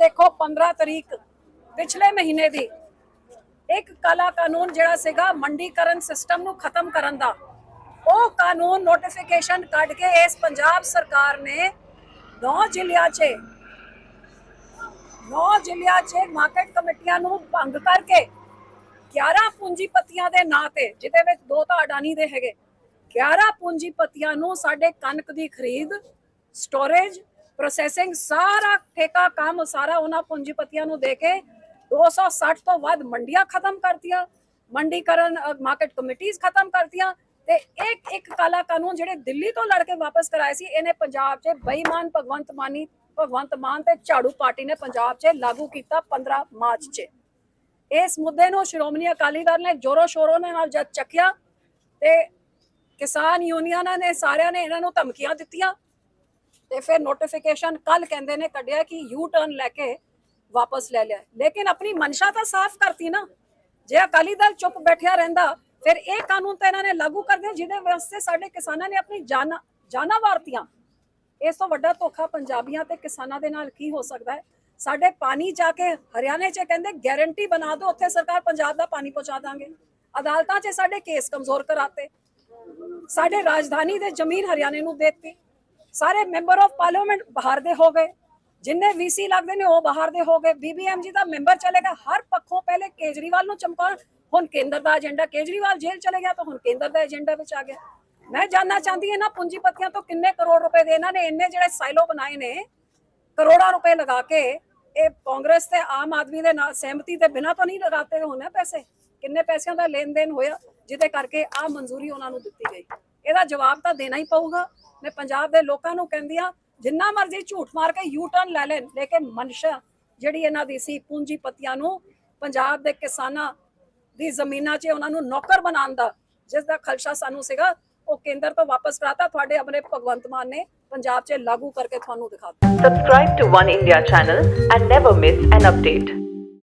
ਦੇਖੋ 15 ਤਰੀਕ ਪਿਛਲੇ ਮਹੀਨੇ ਦੀ ਇੱਕ ਕਾਲਾ ਕਾਨੂੰਨ ਜਿਹੜਾ ਸੀਗਾ ਮੰਡੀਕਰਨ ਸਿਸਟਮ ਨੂੰ ਖਤਮ ਕਰਨ ਦਾ, ਉਹ ਕਾਨੂੰਨ ਨੋਟੀਫਿਕੇਸ਼ਨ ਕੱਢ ਕੇ ਇਸ ਪੰਜਾਬ ਸਰਕਾਰ ਨੇ 9 ਜ਼ਿਲ੍ਹਿਆਂ 'ਚ 9 ਜ਼ਿਲ੍ਹਿਆਂ 'ਚ ਮਾਰਕੀਟ ਕਮੇਟੀਆਂ ਨੂੰ ਭੰਗ ਕਰਕੇ 11 ਪੂੰਜੀਪਤੀਆਂ ਦੇ ਨਾਂ ਤੇ, ਜਿਹਦੇ ਵਿੱਚ ਦੋ ਤਾਂ ਅਡਾਨੀ ਦੇ ਹੈਗੇ 11 ਪੂੰਜੀਪਤੀਆਂ ਨੂੰ ਸਾਡੇ ਕਣਕ ਦੀ ਖਰੀਦ ਸਟੋਰੇਜ ਪ੍ਰੋਸੈਸਿੰਗ ਸਾਰਾ ਠੇਕਾ, ਕੰਮ ਸਾਰਾ ਉਹਨਾਂ ਪੂੰਜੀਪਤੀਆਂ ਨੂੰ ਦੇ ਕੇ 260 ਤੋਂ ਵੱਧ ਮੰਡੀਆਂ ਖਤਮ ਕਰਤੀਆਂ। ਮੰਡੀਕਰਨ ਮਾਰਕੀਟ ਕਮੇਟੀਆਂ ਖਤਮ ਕਰਤੀਆਂ ਤੇ ਇੱਕ ਇੱਕ ਕਾਲਾ ਕਾਨੂੰਨ ਜਿਹੜੇ ਦਿੱਲੀ ਤੋਂ ਲੜ ਕੇ ਵਾਪਸ ਕਰਾਏ ਸੀ, ਇਹਨੇ ਪੰਜਾਬ 'ਚ ਬੇਈਮਾਨ ਭਗਵੰਤ ਮਾਨੀ ਭਗਵੰਤ ਮਾਨ ਤੇ ਝਾੜੂ ਪਾਰਟੀ ਨੇ ਪੰਜਾਬ 'ਚ ਲਾਗੂ ਕੀਤਾ 15 ਮਾਰਚ 'ਚ। ਇਸ ਮੁੱਦੇ ਨੂੰ ਸ਼੍ਰੋਮਣੀ ਅਕਾਲੀ ਦਲ ਨੇ ਜੋਰੋ ਸ਼ੋਰੋ ਨਾਲ ਜਦ ਚੱਕਿਆ ਤੇ ਕਿਸਾਨ ਯੂਨੀਅਨਾਂ ਨੇ ਸਾਰਿਆਂ ਨੇ ਇਹਨਾਂ ਨੂੰ ਧਮਕੀਆਂ ਦਿੱਤੀਆਂ। ਤੇ ਫਿਰ ਨੋਟੀਫਿਕੇਸ਼ਨ ਕੱਲ ਕਹਿੰਦੇ ਨੇ ਕੱਢਿਆ ਕਿ ਯੂ ਟਰਨ ਲੈ ਕੇ ਵਾਪਸ ਲੈ ਲਿਆ। ਲੇਕਿਨ ਆਪਣੀ ਮਨਸ਼ਾ ਤਾਂ ਸਾਫ਼ ਕਰਤੀ ਨਾ। ਜੇ ਅਕਾਲੀ ਦਲ ਚੁੱਪ ਬੈਠਿਆ ਰਹਿੰਦਾ, ਫਿਰ ਇਹ ਕਾਨੂੰਨ ਤਾਂ ਇਹਨਾਂ ਨੇ ਲਾਗੂ ਕਰ ਦਿਆ ਜਿਹਦੇ ਵਾਸਤੇ ਸਾਡੇ ਕਿਸਾਨਾਂ ਨੇ ਆਪਣੀ ਜਾਨਾਂ ਜਾਨਾਂ ਵਾਰਤੀਆਂ। ਇਸ ਤੋਂ ਵੱਡਾ ਧੋਖਾ ਪੰਜਾਬੀਆਂ ਤੇ ਕਿਸਾਨਾਂ ਦੇ ਨਾਲ ਕੀ ਹੋ ਸਕਦਾ ਹੈ? ਸਾਡੇ ਪਾਣੀ ਜਾ ਕੇ ਹਰਿਆਣੇ 'ਚ ਕਹਿੰਦੇ ਗਾਰੰਟੀ ਬਣਾ ਦਿਓ, ਉੱਥੇ ਸਰਕਾਰ ਪੰਜਾਬ ਦਾ ਪਾਣੀ ਪਹੁੰਚਾ ਦਾਂਗੇ। ਅਦਾਲਤਾਂ 'ਚ ਸਾਡੇ ਕੇਸ ਕਮਜ਼ੋਰ ਕਰਾਤੇ। ਸਾਡੇ ਰਾਜਧਾਨੀ ਦੇ ਜ਼ਮੀਨ ਹਰਿਆਣੇ ਨੂੰ ਦੇਤੀ। ਸਾਰੇ ਮੈਂਬਰ ਆਫ ਪਾਰਲੀਮੈਂਟ ਬਾਹਰ ਦੇ ਹੋ ਗਏ। ਜਿੰਨੇ ਵੀਸੀ ਲੱਗਦੇ ਨੇ, ਉਹ ਬਾਹਰ ਦੇ ਹੋ ਗਏ। ਬੀਬੀਐਮਜੀ ਦਾ ਮੈਂਬਰ ਚਲੇਗਾ ਹਰ ਪੱਖੋਂ ਪਹਿਲੇ ਕੇਜਰੀਵਾਲ ਨੂੰ ਚਮਕਾਉਣ। ਹੁਣ ਕੇਂਦਰ ਦਾ ਏਜੰਡਾ ਕੇਜਰੀਵਾਲ ਜੇਲ੍ਹ ਚਲੇ ਗਿਆ ਤਾਂ ਹੁਣ ਕੇਂਦਰ ਦਾ ਏਜੰਡਾ ਵਿੱਚ ਆ ਗਿਆ। ਮੈਂ ਜਾਨਣਾ ਚਾਹੁੰਦੀ ਹਾਂ ਨਾ ਪੂੰਜੀਪਤੀਆਂ ਤੋਂ ਕਿੰਨੇ ਕਰੋੜ ਰੁਪਏ ਦੇ ਇਹਨਾਂ ਨੇ ਇੰਨੇ ਜਿਹੜੇ ਸਾਈਲੋ ਬਣਾਏ ਨੇ, ਕਰੋੜਾਂ ਰੁਪਏ ਲਗਾ ਕੇ ਇਹ ਕਾਂਗਰਸ ਤੇ ਆਮ ਆਦਮੀ ਦੇ ਨਾਲ ਸਹਿਮਤੀ ਦੇ ਬਿਨਾਂ ਤਾਂ ਨਹੀਂ ਲਗਾਤੇ ਹੋਣੇ ਪੈਸੇ। ਕਿੰਨੇ ਪੈਸਿਆਂ ਦਾ ਲੈਣ ਦੇਣ ਹੋਇਆ, ਜਿਹਦੇ ਕਰਕੇ ਆ ਮਨਜ਼ੂਰੀ ਉਹਨਾਂ ਨੂੰ ਦਿੱਤੀ ਗਈ। ਇਹਦਾ ਜਵਾਬ ਤਾਂ ਦੇਣਾ ਹੀ ਪਊਗਾ। ਮੈਂ ਪੰਜਾਬ ਦੇ ਲੋਕਾਂ ਨੂੰ ਕਹਿੰਦੀ ਆ ਜਿੰਨਾ ਮਰਜ਼ੀ ਝੂਠ ਮਾਰ ਕੇ ਯੂ ਟਰਨ ਲੈ ਲੈਣ, ਲੇਕਿਨ ਮਨਸ਼ਾ ਜਿਹੜੀ ਇਹਨਾਂ ਦੀ ਸੀ ਪੂੰਜੀਪਤੀਆਂ ਨੂੰ ਪੰਜਾਬ ਦੇ ਕਿਸਾਨਾਂ ਦੀ ਜ਼ਮੀਨਾਂ 'ਚ ਉਹਨਾਂ ਨੂੰ ਨੌਕਰ ਬਣਾਉਣ ਦਾ, ਜਿਸ ਦਾ ਖਲਸ਼ਾ ਸਾਨੂੰ ਸੀਗਾ, ਉਹ ਕੇਂਦਰ ਤੋਂ ਵਾਪਸ ਕਰਾਤਾ। ਤੁਹਾਡੇ ਆਪਣੇ ਭਗਵੰਤ ਮਾਨ ਨੇ ਪੰਜਾਬ 'ਚ ਲਾਗੂ ਕਰਕੇ ਤੁਹਾਨੂੰ ਦਿਖਾਤਾ Subscribe to One India channel and never miss an update.